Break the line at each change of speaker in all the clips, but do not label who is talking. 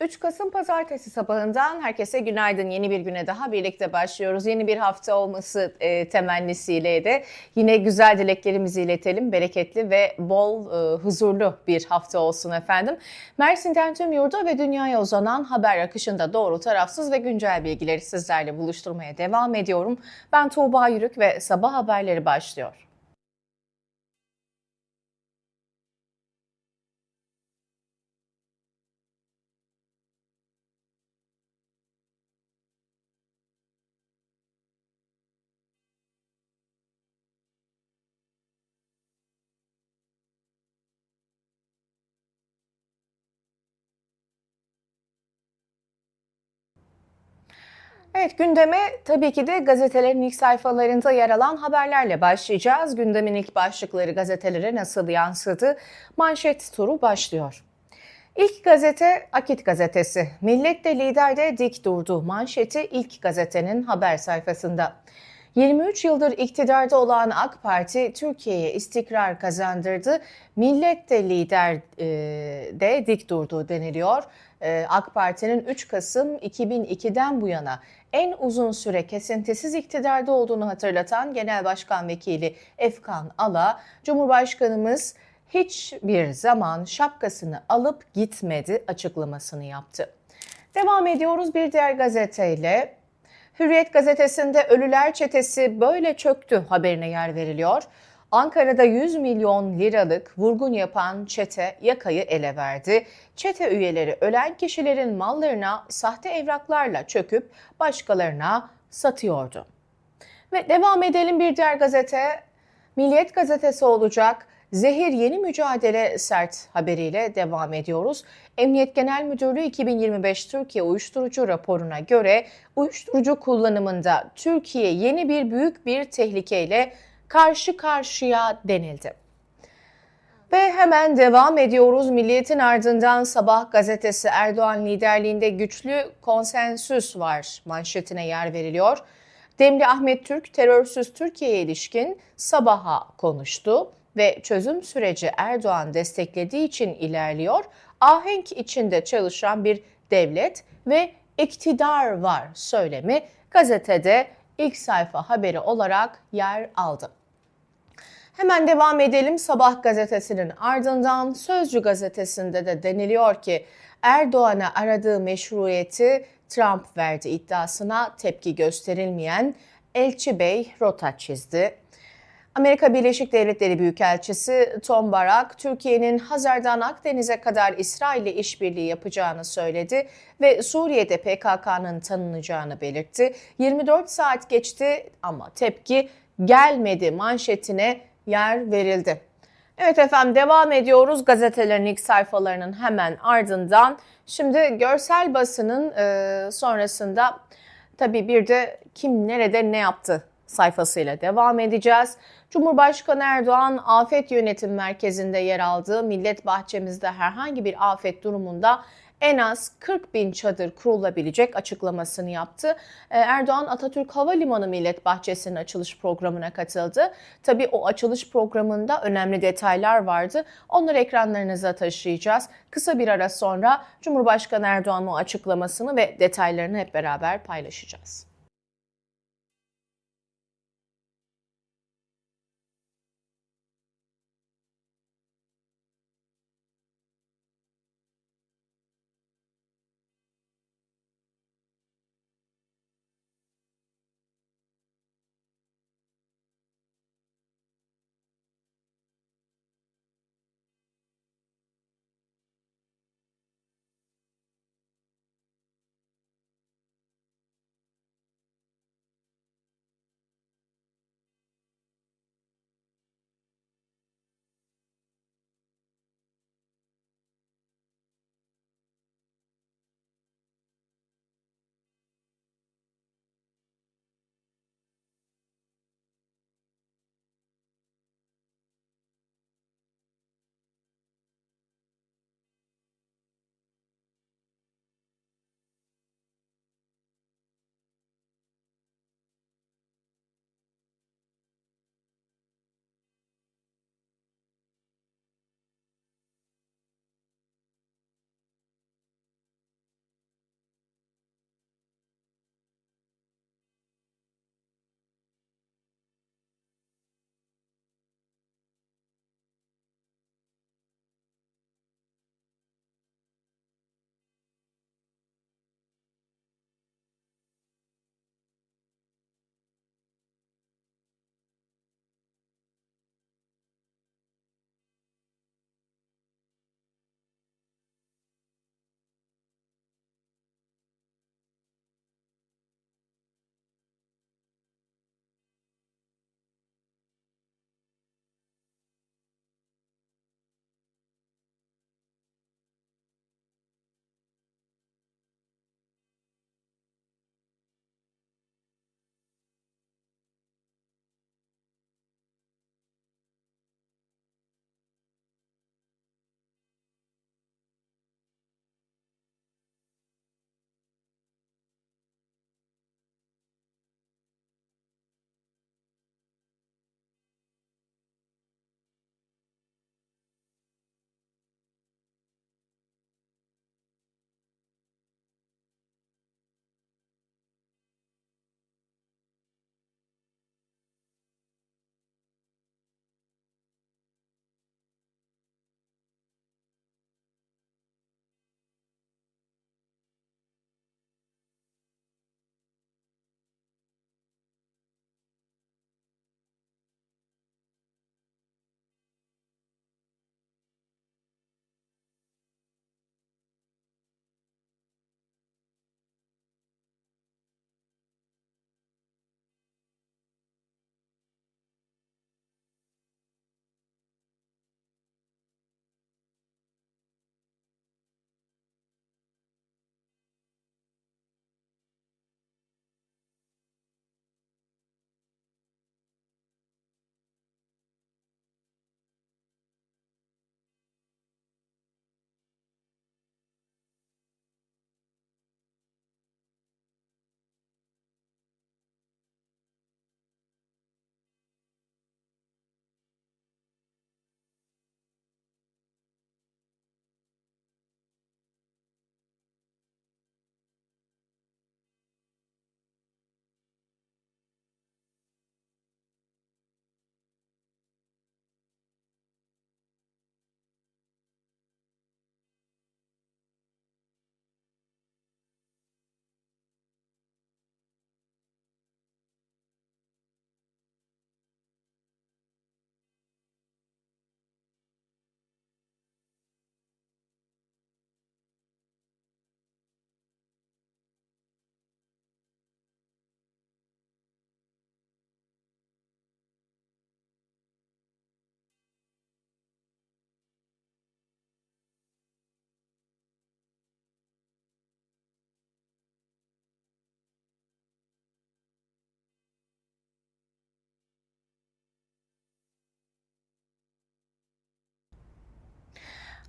3 Kasım Pazartesi sabahından herkese günaydın. Yeni bir güne daha birlikte başlıyoruz. Yeni bir hafta olması e, temennisiyle de yine güzel dileklerimizi iletelim. Bereketli ve bol, e, huzurlu bir hafta olsun efendim. Mersin'den tüm yurda ve dünyaya uzanan haber akışında doğru, tarafsız ve güncel bilgileri sizlerle buluşturmaya devam ediyorum. Ben Tuğba Yürük ve sabah haberleri başlıyor. Evet gündeme tabii ki de gazetelerin ilk sayfalarında yer alan haberlerle başlayacağız. Gündemin ilk başlıkları gazetelere nasıl yansıdı? Manşet turu başlıyor. İlk gazete Akit gazetesi. Millet de lider de dik durdu. Manşeti ilk gazetenin haber sayfasında. 23 yıldır iktidarda olan AK Parti Türkiye'ye istikrar kazandırdı. Millet de lider e, de dik durdu deniliyor. E, AK Parti'nin 3 Kasım 2002'den bu yana en uzun süre kesintisiz iktidarda olduğunu hatırlatan Genel Başkan Vekili Efkan Ala, Cumhurbaşkanımız hiçbir zaman şapkasını alıp gitmedi açıklamasını yaptı. Devam ediyoruz bir diğer gazeteyle. Hürriyet gazetesinde Ölüler Çetesi böyle çöktü haberine yer veriliyor. Ankara'da 100 milyon liralık vurgun yapan çete yakayı ele verdi. Çete üyeleri ölen kişilerin mallarına sahte evraklarla çöküp başkalarına satıyordu. Ve devam edelim bir diğer gazete Milliyet gazetesi olacak. Zehir yeni mücadele sert haberiyle devam ediyoruz. Emniyet Genel Müdürlüğü 2025 Türkiye Uyuşturucu raporuna göre uyuşturucu kullanımında Türkiye yeni bir büyük bir tehlikeyle karşı karşıya denildi. Ve hemen devam ediyoruz. Milliyetin ardından Sabah gazetesi Erdoğan liderliğinde güçlü konsensüs var manşetine yer veriliyor. Demli Ahmet Türk terörsüz Türkiye'ye ilişkin sabaha konuştu ve çözüm süreci Erdoğan desteklediği için ilerliyor. Ahenk içinde çalışan bir devlet ve iktidar var söylemi gazetede ilk sayfa haberi olarak yer aldı. Hemen devam edelim Sabah gazetesinin ardından Sözcü gazetesinde de deniliyor ki Erdoğan'a aradığı meşruiyeti Trump verdi iddiasına tepki gösterilmeyen Elçi Bey rota çizdi. Amerika Birleşik Devletleri Büyükelçisi Tom Barak, Türkiye'nin Hazar'dan Akdeniz'e kadar İsrail ile işbirliği yapacağını söyledi ve Suriye'de PKK'nın tanınacağını belirtti. 24 saat geçti ama tepki gelmedi manşetine yer verildi. Evet efendim devam ediyoruz gazetelerin ilk sayfalarının hemen ardından. Şimdi görsel basının e, sonrasında tabii bir de kim nerede ne yaptı sayfasıyla devam edeceğiz. Cumhurbaşkanı Erdoğan Afet Yönetim Merkezi'nde yer aldığı Millet Bahçemizde herhangi bir afet durumunda en az 40 bin çadır kurulabilecek açıklamasını yaptı. Ee, Erdoğan Atatürk Havalimanı Millet Bahçesi'nin açılış programına katıldı. Tabii o açılış programında önemli detaylar vardı. Onları ekranlarınıza taşıyacağız. Kısa bir ara sonra Cumhurbaşkanı Erdoğan'ın o açıklamasını ve detaylarını hep beraber paylaşacağız.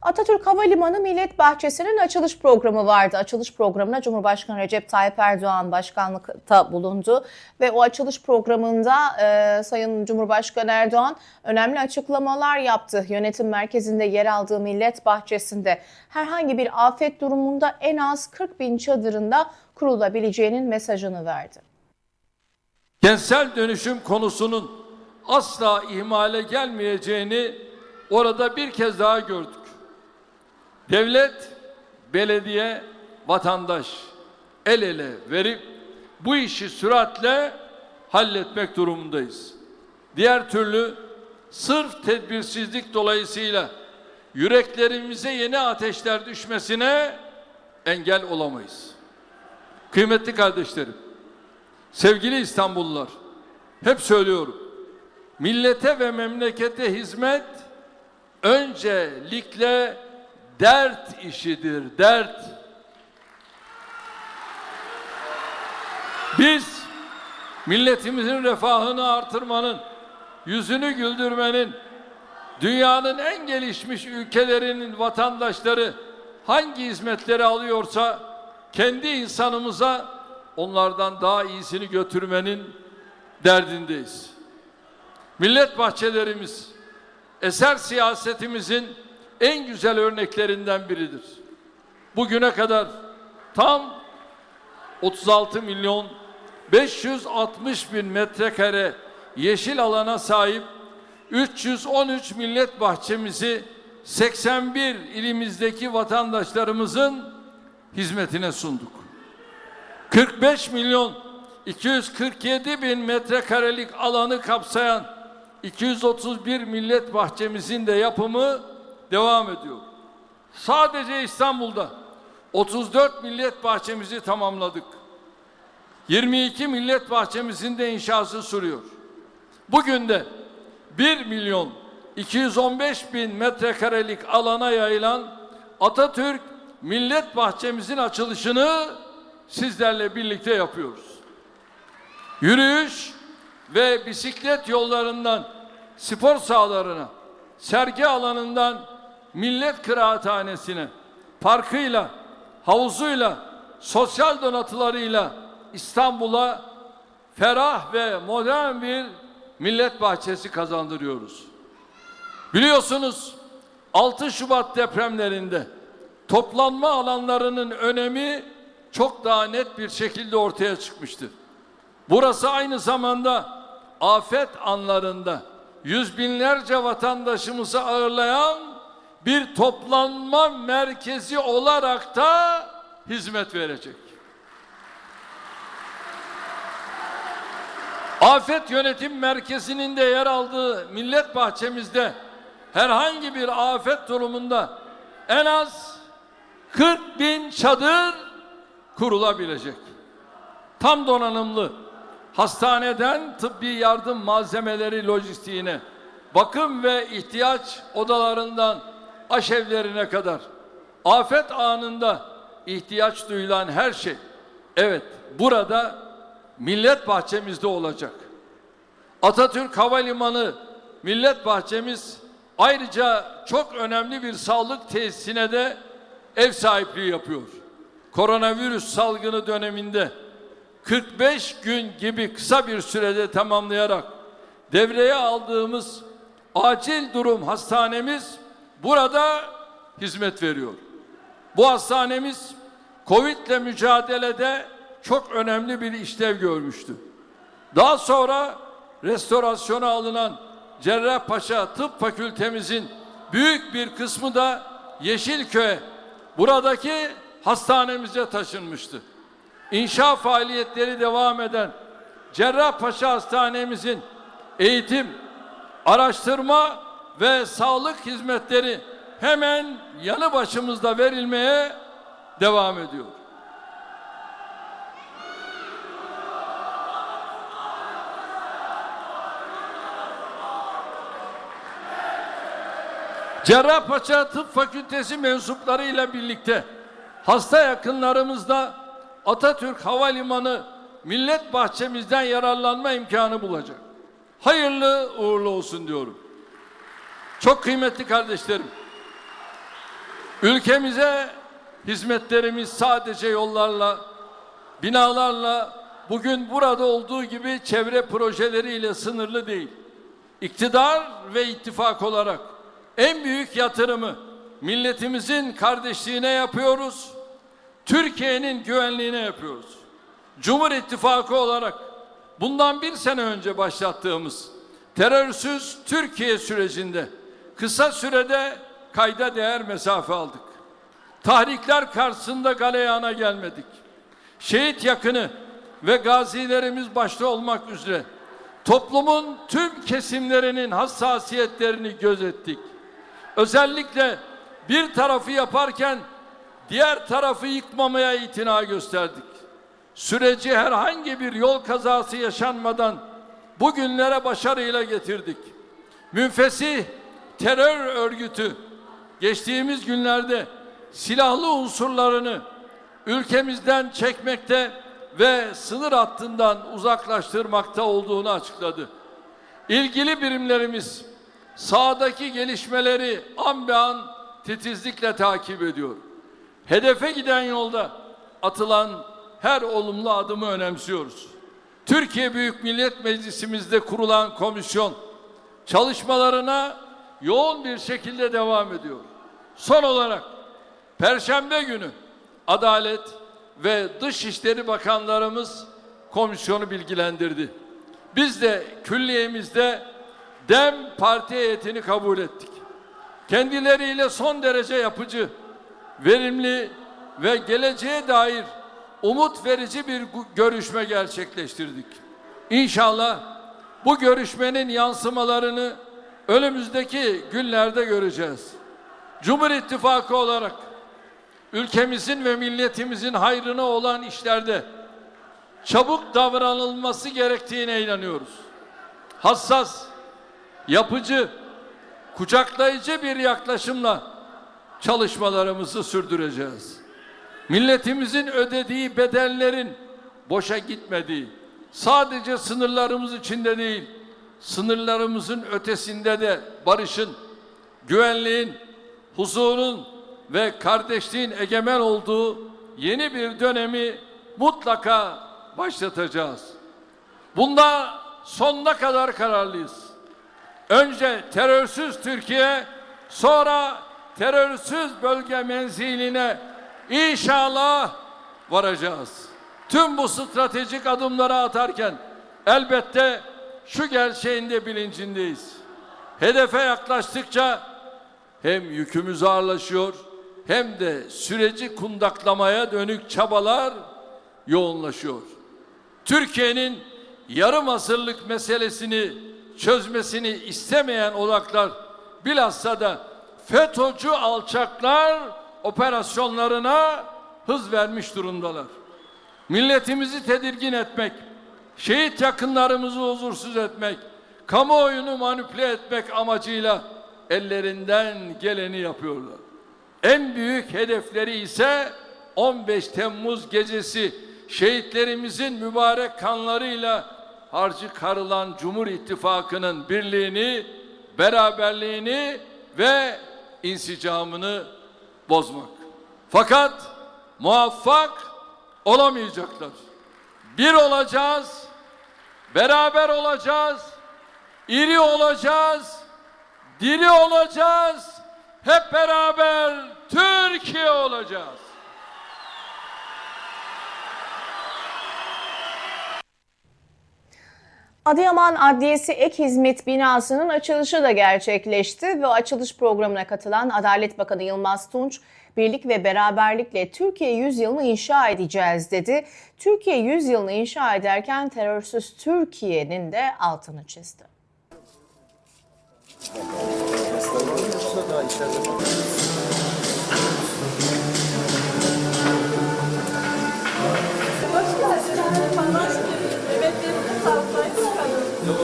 Atatürk Havalimanı Millet Bahçesi'nin açılış programı vardı. Açılış programına Cumhurbaşkanı Recep Tayyip Erdoğan başkanlıkta bulundu ve o açılış programında e, Sayın Cumhurbaşkanı Erdoğan önemli açıklamalar yaptı. Yönetim merkezinde yer aldığı Millet Bahçesi'nde herhangi bir afet durumunda en az 40 bin çadırında kurulabileceğinin mesajını verdi.
kentsel dönüşüm konusunun asla ihmale gelmeyeceğini orada bir kez daha gördük. Devlet, belediye, vatandaş el ele verip bu işi süratle halletmek durumundayız. Diğer türlü sırf tedbirsizlik dolayısıyla yüreklerimize yeni ateşler düşmesine engel olamayız. Kıymetli kardeşlerim, Sevgili İstanbullular, hep söylüyorum. Millete ve memlekete hizmet öncelikle dert işidir, dert. Biz milletimizin refahını artırmanın, yüzünü güldürmenin, dünyanın en gelişmiş ülkelerinin vatandaşları hangi hizmetleri alıyorsa kendi insanımıza onlardan daha iyisini götürmenin derdindeyiz. Millet bahçelerimiz eser siyasetimizin en güzel örneklerinden biridir. Bugüne kadar tam 36 milyon 560 bin metrekare yeşil alana sahip 313 millet bahçemizi 81 ilimizdeki vatandaşlarımızın hizmetine sunduk. 45 milyon 247 bin metrekarelik alanı kapsayan 231 millet bahçemizin de yapımı devam ediyor. Sadece İstanbul'da 34 millet bahçemizi tamamladık. 22 millet bahçemizin de inşası sürüyor. Bugün de 1 milyon 215 bin metrekarelik alana yayılan Atatürk Millet Bahçemizin açılışını sizlerle birlikte yapıyoruz. Yürüyüş ve bisiklet yollarından spor sahalarına, sergi alanından millet kıraathanesine, parkıyla, havuzuyla, sosyal donatılarıyla İstanbul'a ferah ve modern bir millet bahçesi kazandırıyoruz. Biliyorsunuz 6 Şubat depremlerinde toplanma alanlarının önemi çok daha net bir şekilde ortaya çıkmıştır. Burası aynı zamanda afet anlarında yüz binlerce vatandaşımızı ağırlayan bir toplanma merkezi olarak da hizmet verecek. Afet Yönetim Merkezi'nin de yer aldığı millet bahçemizde herhangi bir afet durumunda en az 40 bin çadır kurulabilecek. Tam donanımlı hastaneden tıbbi yardım malzemeleri lojistiğine, bakım ve ihtiyaç odalarından aşevlerine kadar afet anında ihtiyaç duyulan her şey evet burada millet bahçemizde olacak. Atatürk Havalimanı millet bahçemiz ayrıca çok önemli bir sağlık tesisine de ev sahipliği yapıyor. Koronavirüs salgını döneminde 45 gün gibi kısa bir sürede tamamlayarak devreye aldığımız acil durum hastanemiz burada hizmet veriyor. Bu hastanemiz Covid ile mücadelede çok önemli bir işlev görmüştü. Daha sonra restorasyona alınan Cerrahpaşa Tıp Fakültemizin büyük bir kısmı da Yeşilköy buradaki hastanemize taşınmıştı. İnşa faaliyetleri devam eden Cerrahpaşa Hastanemizin eğitim, araştırma ve sağlık hizmetleri hemen yanı başımızda verilmeye devam ediyor. Cerrahpaşa Tıp Fakültesi mensuplarıyla birlikte hasta yakınlarımızda Atatürk Havalimanı Millet Bahçemizden yararlanma imkanı bulacak. Hayırlı uğurlu olsun diyorum. Çok kıymetli kardeşlerim. Ülkemize hizmetlerimiz sadece yollarla, binalarla, bugün burada olduğu gibi çevre projeleriyle sınırlı değil. İktidar ve ittifak olarak en büyük yatırımı milletimizin kardeşliğine yapıyoruz. Türkiye'nin güvenliğine yapıyoruz. Cumhur İttifakı olarak bundan bir sene önce başlattığımız terörsüz Türkiye sürecinde kısa sürede kayda değer mesafe aldık. Tahrikler karşısında galeyana gelmedik. Şehit yakını ve gazilerimiz başta olmak üzere toplumun tüm kesimlerinin hassasiyetlerini gözettik. Özellikle bir tarafı yaparken diğer tarafı yıkmamaya itina gösterdik. Süreci herhangi bir yol kazası yaşanmadan bugünlere başarıyla getirdik. Münfesih terör örgütü geçtiğimiz günlerde silahlı unsurlarını ülkemizden çekmekte ve sınır hattından uzaklaştırmakta olduğunu açıkladı. İlgili birimlerimiz sahadaki gelişmeleri an be an titizlikle takip ediyor. Hedefe giden yolda atılan her olumlu adımı önemsiyoruz. Türkiye Büyük Millet Meclisimizde kurulan komisyon çalışmalarına yoğun bir şekilde devam ediyor. Son olarak Perşembe günü Adalet ve Dışişleri Bakanlarımız komisyonu bilgilendirdi. Biz de külliyemizde DEM parti heyetini kabul ettik. Kendileriyle son derece yapıcı, verimli ve geleceğe dair umut verici bir görüşme gerçekleştirdik. İnşallah bu görüşmenin yansımalarını önümüzdeki günlerde göreceğiz. Cumhur İttifakı olarak ülkemizin ve milletimizin hayrına olan işlerde çabuk davranılması gerektiğine inanıyoruz. Hassas, yapıcı, kucaklayıcı bir yaklaşımla çalışmalarımızı sürdüreceğiz. Milletimizin ödediği bedellerin boşa gitmediği, sadece sınırlarımız içinde değil, sınırlarımızın ötesinde de barışın, güvenliğin, huzurun ve kardeşliğin egemen olduğu yeni bir dönemi mutlaka başlatacağız. Bunda sonuna kadar kararlıyız. Önce terörsüz Türkiye, sonra terörsüz bölge menziline inşallah varacağız. Tüm bu stratejik adımları atarken elbette şu gerçeğin de bilincindeyiz. Hedefe yaklaştıkça hem yükümüz ağırlaşıyor hem de süreci kundaklamaya dönük çabalar yoğunlaşıyor. Türkiye'nin yarım asırlık meselesini çözmesini istemeyen odaklar bilhassa da FETÖ'cü alçaklar operasyonlarına hız vermiş durumdalar. Milletimizi tedirgin etmek, şehit yakınlarımızı huzursuz etmek, kamuoyunu manipüle etmek amacıyla ellerinden geleni yapıyorlar. En büyük hedefleri ise 15 Temmuz gecesi şehitlerimizin mübarek kanlarıyla harcı karılan Cumhur İttifakı'nın birliğini, beraberliğini ve insicamını bozmak. Fakat muvaffak olamayacaklar. Bir olacağız, beraber olacağız, iri olacağız, diri olacağız, hep beraber Türkiye olacağız.
Adıyaman Adliyesi Ek Hizmet Binası'nın açılışı da gerçekleşti ve açılış programına katılan Adalet Bakanı Yılmaz Tunç, birlik ve beraberlikle Türkiye yüzyılını inşa edeceğiz dedi. Türkiye yüzyılını inşa ederken terörsüz Türkiye'nin de altını çizdi.
Emeklerimiz sağlıklaydı bakalım. Çok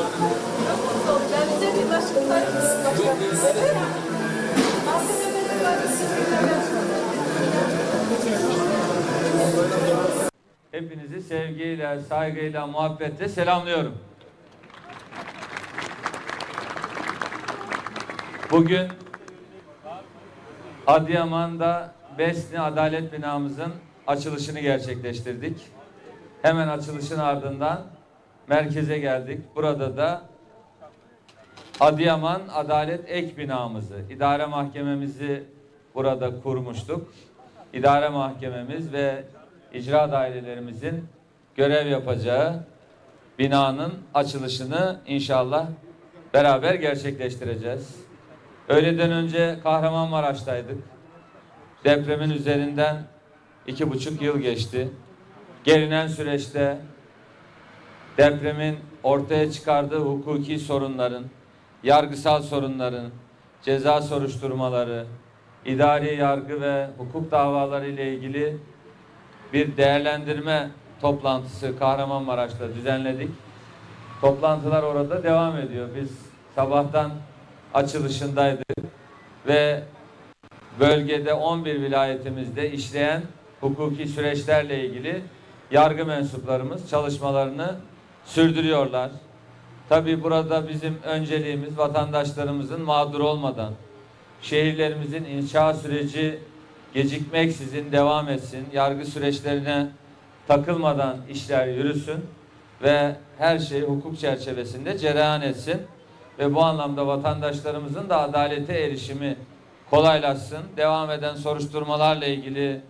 mutlu oldum. Ben bize bir başka sayfasını başladım. Evet. Mahkemelerin
Hepinizi sevgiyle, saygıyla, muhabbetle selamlıyorum. Bugün Adıyaman'da Besni Adalet Binamızın açılışını gerçekleştirdik. Hemen açılışın ardından merkeze geldik. Burada da Adıyaman Adalet Ek Binamızı, idare mahkememizi burada kurmuştuk. İdare mahkememiz ve icra dairelerimizin görev yapacağı binanın açılışını inşallah beraber gerçekleştireceğiz. Öğleden önce Kahramanmaraş'taydık. Depremin üzerinden iki buçuk yıl geçti. Gelinen süreçte depremin ortaya çıkardığı hukuki sorunların, yargısal sorunların, ceza soruşturmaları, idari yargı ve hukuk davaları ile ilgili bir değerlendirme toplantısı Kahramanmaraş'ta düzenledik. Toplantılar orada devam ediyor. Biz sabahtan açılışındaydık ve bölgede 11 vilayetimizde işleyen hukuki süreçlerle ilgili yargı mensuplarımız çalışmalarını sürdürüyorlar. Tabii burada bizim önceliğimiz vatandaşlarımızın mağdur olmadan şehirlerimizin inşa süreci gecikmeksizin devam etsin. Yargı süreçlerine takılmadan işler yürüsün ve her şey hukuk çerçevesinde cereyan etsin ve bu anlamda vatandaşlarımızın da adalete erişimi kolaylaşsın. Devam eden soruşturmalarla ilgili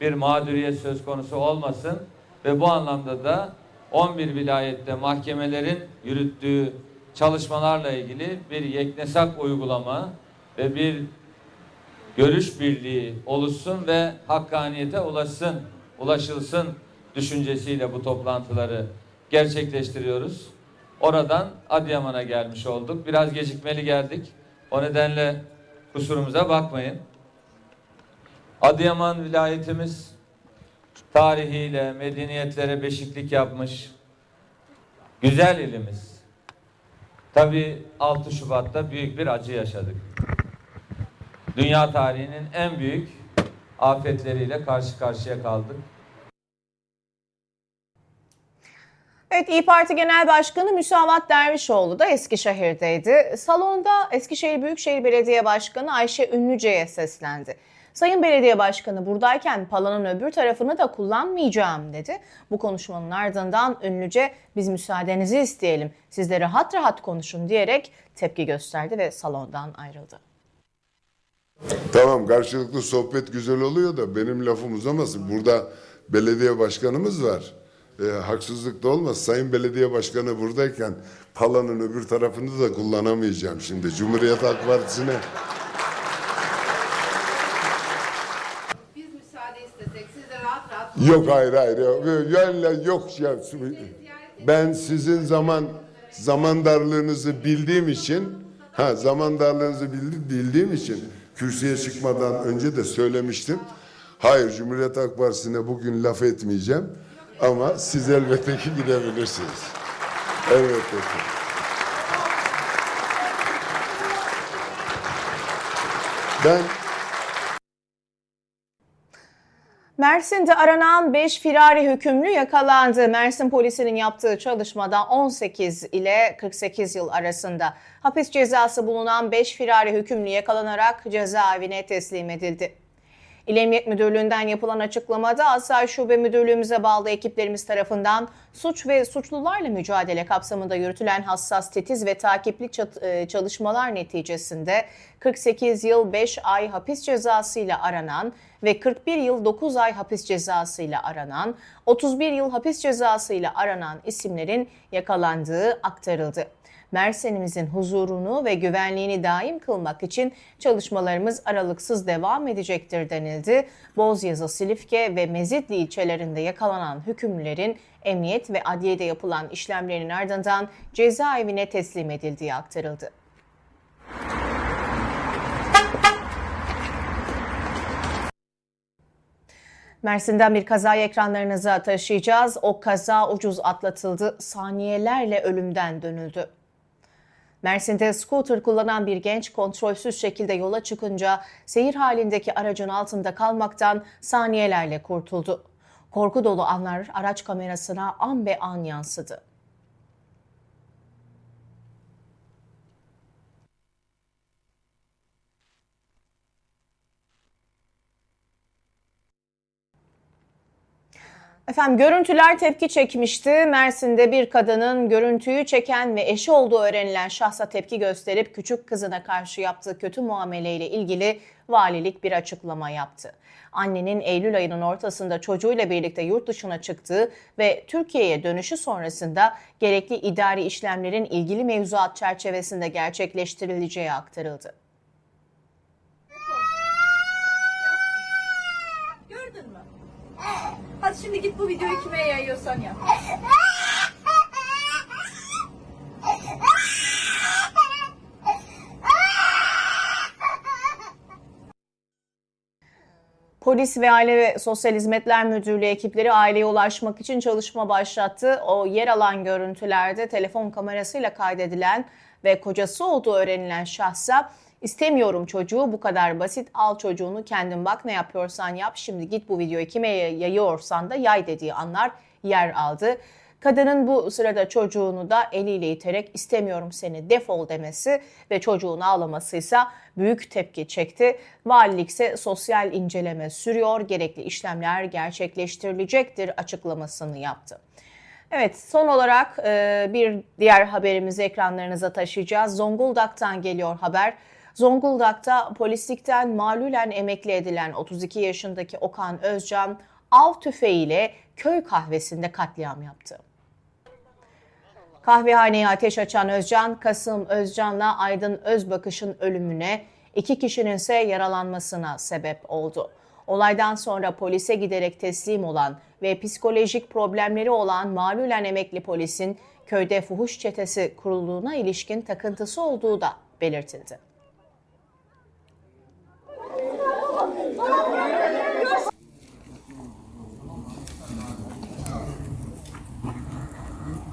bir mağduriyet söz konusu olmasın ve bu anlamda da 11 vilayette mahkemelerin yürüttüğü çalışmalarla ilgili bir yeknesak uygulama ve bir görüş birliği oluşsun ve hakkaniyete ulaşsın, ulaşılsın düşüncesiyle bu toplantıları gerçekleştiriyoruz. Oradan Adıyaman'a gelmiş olduk. Biraz gecikmeli geldik. O nedenle kusurumuza bakmayın. Adıyaman vilayetimiz tarihiyle, medeniyetlere beşiklik yapmış güzel ilimiz. Tabii 6 Şubat'ta büyük bir acı yaşadık. Dünya tarihinin en büyük afetleriyle karşı karşıya kaldık.
Evet İyi Parti Genel Başkanı Müsavat Dervişoğlu da Eskişehir'deydi. Salonda Eskişehir Büyükşehir Belediye Başkanı Ayşe Ünlüce'ye seslendi. Sayın Belediye Başkanı buradayken palanın öbür tarafını da kullanmayacağım dedi. Bu konuşmanın ardından Ünlüce biz müsaadenizi isteyelim siz de rahat rahat konuşun diyerek tepki gösterdi ve salondan ayrıldı.
Tamam karşılıklı sohbet güzel oluyor da benim lafım uzamasın. Burada belediye başkanımız var. E, haksızlık da olmaz. Sayın belediye başkanı buradayken palanın öbür tarafını da kullanamayacağım şimdi. Cumhuriyet Halk Partisi'ne
Biz müsaade istesek siz de rahat rahat
yok hayır hayır yok, yok, yok ya. Ben sizin zaman zaman darlığınızı bildiğim için ha zaman darlığınızı bildi- bildiğim için kürsüye çıkmadan önce de söylemiştim. Hayır Cumhuriyet Halk Partisi'ne bugün laf etmeyeceğim ama siz elbette ki gidebilirsiniz. Elbette ki. Ben
Mersin'de aranan 5 firari hükümlü yakalandı. Mersin polisinin yaptığı çalışmada 18 ile 48 yıl arasında hapis cezası bulunan 5 firari hükümlü yakalanarak cezaevine teslim edildi. İl Emniyet Müdürlüğü'nden yapılan açıklamada Asayiş Şube Müdürlüğümüze bağlı ekiplerimiz tarafından suç ve suçlularla mücadele kapsamında yürütülen hassas, titiz ve takipli e, çalışmalar neticesinde 48 yıl 5 ay hapis cezasıyla aranan ve 41 yıl 9 ay hapis cezasıyla aranan, 31 yıl hapis cezasıyla aranan isimlerin yakalandığı aktarıldı. Mersin'imizin huzurunu ve güvenliğini daim kılmak için çalışmalarımız aralıksız devam edecektir denildi. Bozyazı, Silifke ve Mezitli ilçelerinde yakalanan hükümlülerin emniyet ve adliyede yapılan işlemlerin ardından cezaevine teslim edildiği aktarıldı. Mersin'den bir kazayı ekranlarınıza taşıyacağız. O kaza ucuz atlatıldı. Saniyelerle ölümden dönüldü. Mersin'de scooter kullanan bir genç kontrolsüz şekilde yola çıkınca seyir halindeki aracın altında kalmaktan saniyelerle kurtuldu. Korku dolu anlar araç kamerasına an be an yansıdı. Efendim görüntüler tepki çekmişti. Mersin'de bir kadının görüntüyü çeken ve eşi olduğu öğrenilen şahsa tepki gösterip küçük kızına karşı yaptığı kötü muameleyle ilgili valilik bir açıklama yaptı. Annenin Eylül ayının ortasında çocuğuyla birlikte yurt dışına çıktığı ve Türkiye'ye dönüşü sonrasında gerekli idari işlemlerin ilgili mevzuat çerçevesinde gerçekleştirileceği aktarıldı.
Hadi şimdi git bu videoyu kime yayıyorsan yap.
Polis ve Aile ve Sosyal Hizmetler Müdürlüğü ekipleri aileye ulaşmak için çalışma başlattı. O yer alan görüntülerde telefon kamerasıyla kaydedilen ve kocası olduğu öğrenilen şahsa istemiyorum çocuğu bu kadar basit al çocuğunu kendin bak ne yapıyorsan yap şimdi git bu videoyu kime yayıyorsan da yay dediği anlar yer aldı. Kadının bu sırada çocuğunu da eliyle iterek istemiyorum seni defol demesi ve çocuğun ağlamasıysa büyük tepki çekti. Valilik ise sosyal inceleme sürüyor, gerekli işlemler gerçekleştirilecektir açıklamasını yaptı. Evet son olarak bir diğer haberimizi ekranlarınıza taşıyacağız. Zonguldak'tan geliyor haber. Zonguldak'ta polislikten malulen emekli edilen 32 yaşındaki Okan Özcan av tüfeğiyle köy kahvesinde katliam yaptı. Kahvehaneye ateş açan Özcan, Kasım Özcan'la Aydın Özbakış'ın ölümüne, iki kişinin ise yaralanmasına sebep oldu. Olaydan sonra polise giderek teslim olan ve psikolojik problemleri olan malulen emekli polisin köyde fuhuş çetesi kurulduğuna ilişkin takıntısı olduğu da belirtildi.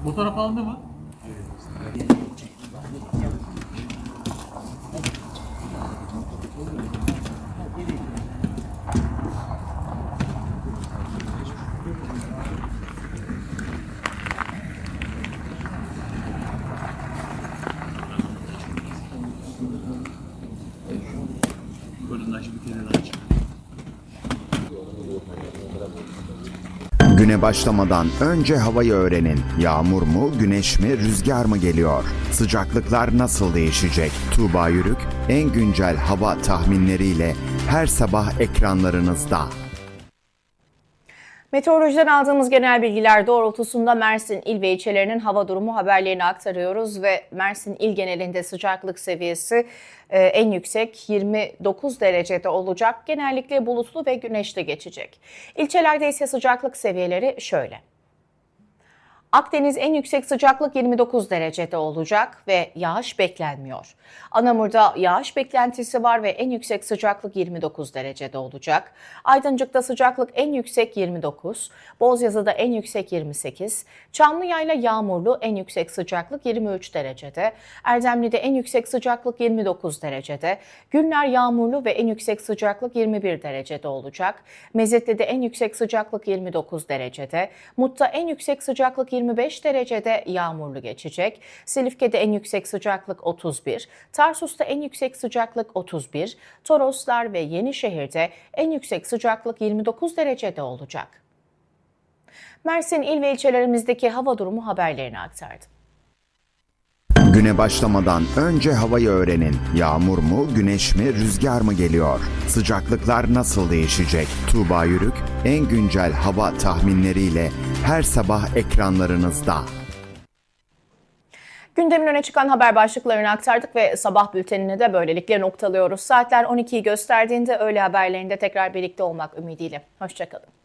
Fotoğraf alındı mı? Kolundan
Güne başlamadan önce havayı öğrenin. Yağmur mu, güneş mi, rüzgar mı geliyor? Sıcaklıklar nasıl değişecek? Tuğba Yürük en güncel hava tahminleriyle her sabah ekranlarınızda.
Meteorolojiden aldığımız genel bilgiler doğrultusunda Mersin il ve ilçelerinin hava durumu haberlerini aktarıyoruz ve Mersin il genelinde sıcaklık seviyesi e, en yüksek 29 derecede olacak. Genellikle bulutlu ve güneşli geçecek. İlçelerde ise sıcaklık seviyeleri şöyle. Akdeniz en yüksek sıcaklık 29 derecede olacak ve yağış beklenmiyor. Anamur'da yağış beklentisi var ve en yüksek sıcaklık 29 derecede olacak. Aydıncık'ta sıcaklık en yüksek 29, Bozyazı'da en yüksek 28, Çamlıyayla yağmurlu en yüksek sıcaklık 23 derecede, Erdemli'de en yüksek sıcaklık 29 derecede, Günler yağmurlu ve en yüksek sıcaklık 21 derecede olacak. Mezitli'de en yüksek sıcaklık 29 derecede, Mut'ta en yüksek sıcaklık 25 derecede yağmurlu geçecek. Silifke'de en yüksek sıcaklık 31, Tarsus'ta en yüksek sıcaklık 31, Toroslar ve Yenişehir'de en yüksek sıcaklık 29 derecede olacak. Mersin il ve ilçelerimizdeki hava durumu haberlerini aktardı.
Güne başlamadan önce havayı öğrenin. Yağmur mu, güneş mi, rüzgar mı geliyor? Sıcaklıklar nasıl değişecek? Tuğba Yürük en güncel hava tahminleriyle her sabah ekranlarınızda.
Gündemin öne çıkan haber başlıklarını aktardık ve sabah bültenini de böylelikle noktalıyoruz. Saatler 12'yi gösterdiğinde öğle haberlerinde tekrar birlikte olmak ümidiyle. Hoşçakalın.